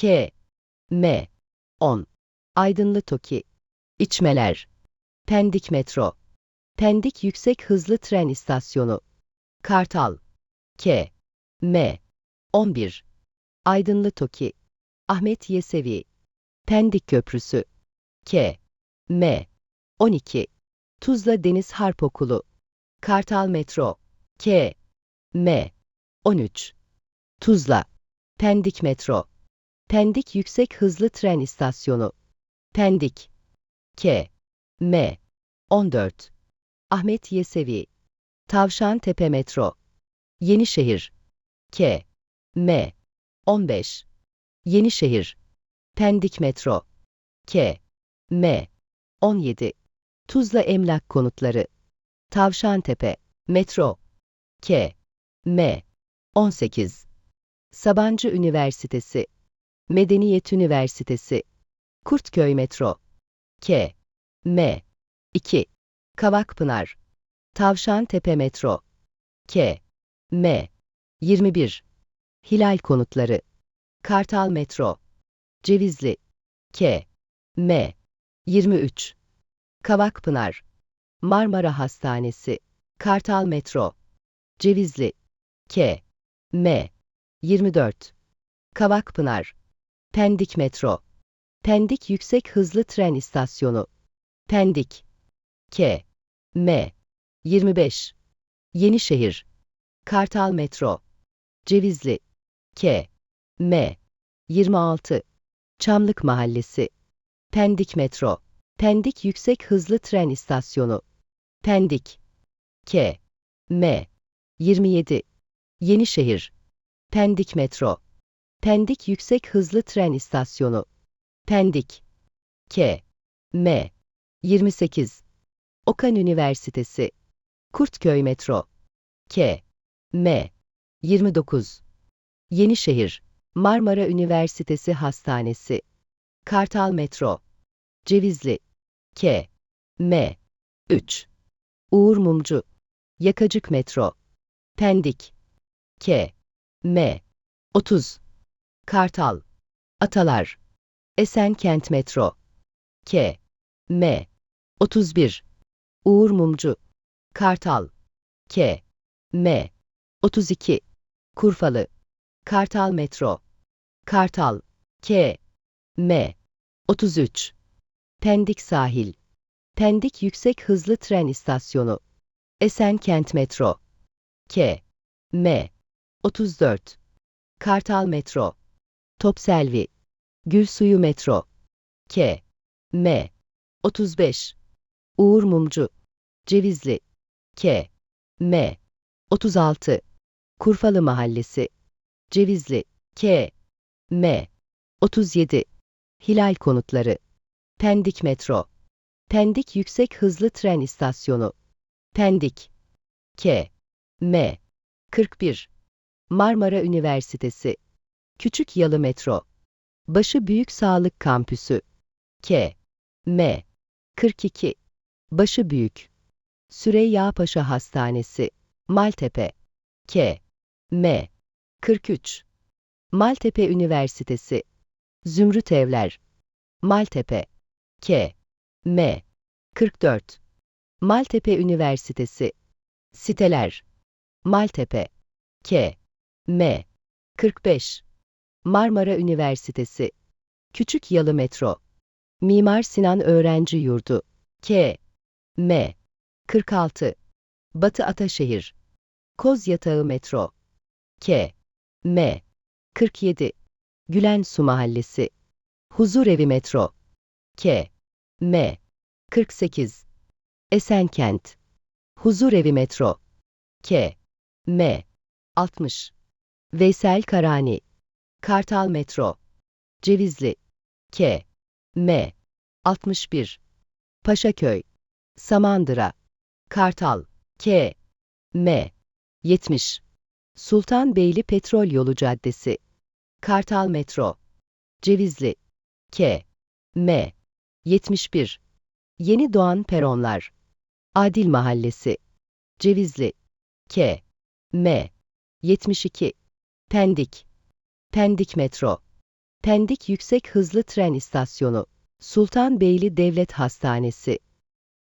K, M, 10. Aydınlı Toki. İçmeler. Pendik Metro. Pendik Yüksek Hızlı Tren İstasyonu. Kartal. K, M, 11. Aydınlı Toki. Ahmet Yesevi. Pendik Köprüsü. K, M, 12. Tuzla Deniz Harp Okulu. Kartal Metro. K, M, 13. Tuzla. Pendik Metro. Pendik Yüksek Hızlı Tren İstasyonu. Pendik. K, M, 14. Ahmet Yesevi. Tavşan Tepe Metro. Yenişehir. K, M, 15. Yenişehir. Pendik Metro. K, M, 17. Tuzla Emlak Konutları. Tavşantepe. Metro. K, M, 18. Sabancı Üniversitesi. Medeniyet Üniversitesi. Kurtköy Metro. K, M, 2. Kavakpınar. Tavşantepe Metro. K, M, 21. Hilal Konutları. Kartal Metro. Cevizli. K, M, 23. Kavakpınar. Marmara Hastanesi. Kartal Metro. Cevizli. K, M, 24. Kavakpınar. Pendik Metro. Pendik Yüksek Hızlı Tren İstasyonu. Pendik. K, M, 25. Yenişehir. Kartal Metro. Cevizli. K, M, 26. Çamlık Mahallesi. Pendik Metro. Pendik Yüksek Hızlı Tren İstasyonu. Pendik. K, M, 27. Yenişehir. Pendik Metro. Pendik Yüksek Hızlı Tren İstasyonu. Pendik. K, M, 28. Okan Üniversitesi. Kurtköy Metro. K, M, 29. Yenişehir. Marmara Üniversitesi Hastanesi. Kartal Metro. Cevizli. K, M, 3. Uğur Mumcu. Yakacık Metro. Pendik. K, M, 30. Kartal. Atalar. Esenkent Metro. K, M, 31. Uğur Mumcu. Kartal. K, M, 32. Kurfalı. Kartal Metro. Kartal. K, M, 33. Pendik Sahil. Pendik Yüksek Hızlı Tren İstasyonu. Esenkent Metro. K, M, 34. Kartal Metro. Topselvi. Gülsuyu Metro. K, M, 35. Uğur Mumcu. Cevizli. K, M, 36. Kurfalı Mahallesi. Cevizli. K, M, 37. Hilal Konutları. Pendik Metro. Pendik Yüksek Hızlı Tren İstasyonu. Pendik. K, M, 41. Marmara Üniversitesi. Küçük Yalı Metro. Başı Büyük Sağlık Kampüsü. K, M, 42. Başı Büyük. Süreyya Paşa Hastanesi. Maltepe. K, M, 43. Maltepe Üniversitesi. Zümrüt Evler. Maltepe. K, M, 44. Maltepe Üniversitesi. Siteler. Maltepe. K, M, 45. Marmara Üniversitesi. Küçük Yalı Metro. Mimar Sinan Öğrenci Yurdu. K, M, 46. Batı Ataşehir. Koz Yatağı Metro. K, M, 47. Gülen Su Mahallesi. Huzurevi Metro. K, M, 48. Esenkent. Huzurevi Metro. K, M, 60. Veysel Karani. Kartal Metro. Cevizli. K, M, 61. Paşaköy. Samandıra. Kartal. K, M, 70. Sultanbeyli Petrol Yolu Caddesi. Kartal Metro. Cevizli. K, M, 71. Yeni Doğan Peronlar. Adil Mahallesi. Cevizli. K, M, 72. Pendik. Pendik Metro. Pendik Yüksek Hızlı Tren İstasyonu, Sultanbeyli Devlet Hastanesi,